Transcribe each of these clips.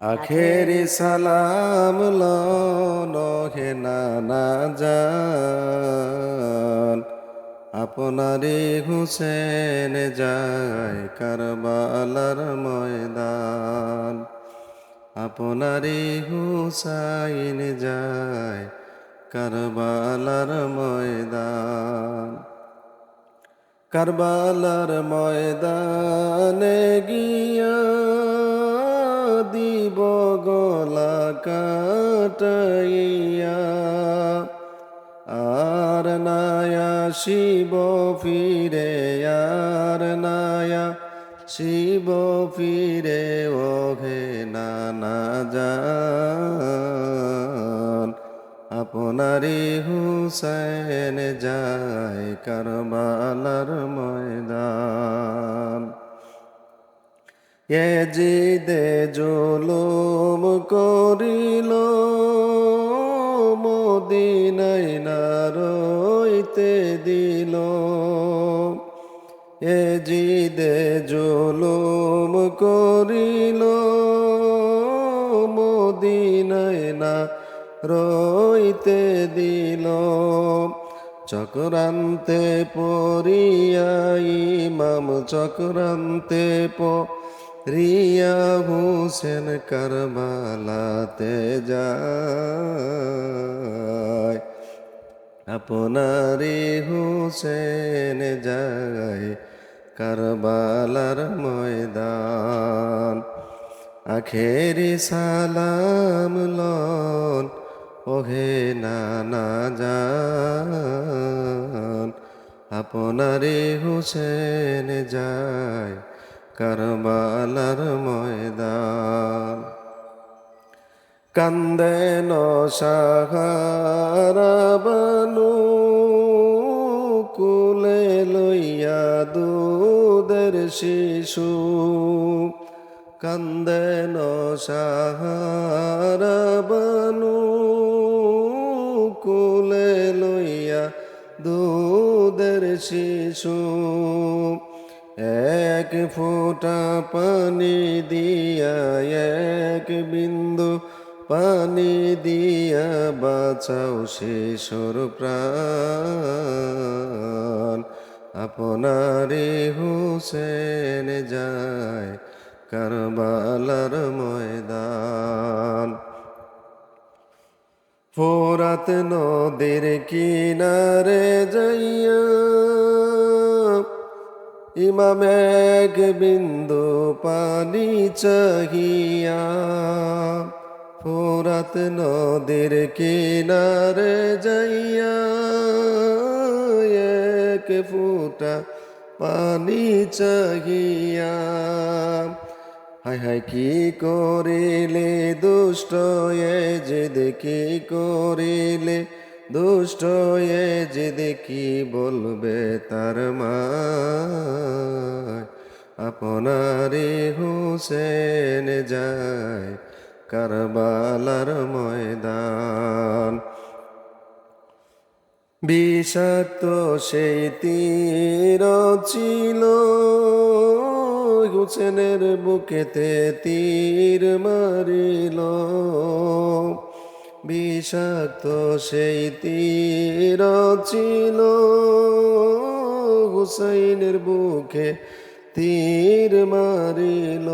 আখেরি সালাম লহে নানা যান আপনারি হুসেন যায় কারবালার ময়দান। আপনারি হুসাইন যায় কারবালার ময়দান। কারবালার ময়দানে গিয়া গলা কাটাইয়া, আর নায়া শিব ফিরে, আর নায়া শিব ফিরে ওঘে নানা যান আপনারি হুসেন যায় কারবালার ময়দান। এ জিদে জুলুম করিল মদিনাই না রইতে দিল। এ জিদে জুলুম করিল মদিনাই না রইতে দিল। চক্রান্তে পরিয়া ইমাম চক্রান্তে পরিয়া হুসেন কারবালাতে যায় আপনারি হুসেন যায় কারবালার ময়দান আখেরি সালাম লন ওহে নানা যান আপনারে হুসেন যায় কারবালার ময়দান কান্দেন সাহারা বানু কুলে লইয়া দুধের শিশু কান্দেন সাহারা বানু কুলে লইয়া দুধের শিশু এক ফোঁটা পানি দিয়া, এক বিন্দু পানি দিয়া বাঁচাও শিশুর প্রাণ আপনারে হুসেন যায় কারবালার ময়দান। ফোরাত নদীর কিনারে যাইয়া ইমাম এক বিন্দু পানি চাহিয়া ফোরাত নদীর কিনারে যাইয়া এক ফুটা পানি চাহিয়া। হাই হাই কি করিলে দুষ্ট এ যে দেখি করিলে দুষ্ট এ যে দেখি বলবে তার মা আপনারে হুসেন যায় কারবালার ময়দান। বিষাক্ত সেই তীর ছিল, হুসেনের বুকেতে তীর মারিল। বিষাক্ত সেই তীর ছিল। হুসাইনের বুকে তীর মারিল।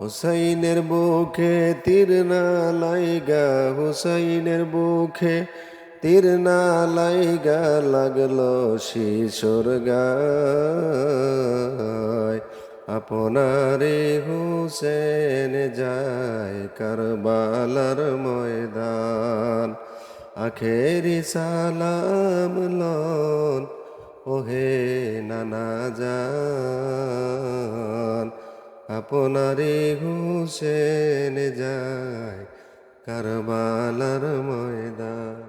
হুসাইনের বুকে তীর না লাইগা, হুসাইনের বুকে তীর না লাইগা লাগল শিশুর গায় আপনারে হুসেন যায় কারবালার ময়দান। আখেরি সালাম লন, ওহে নানা যান আপনারে হুসেন যায় কারবালার ময়দান।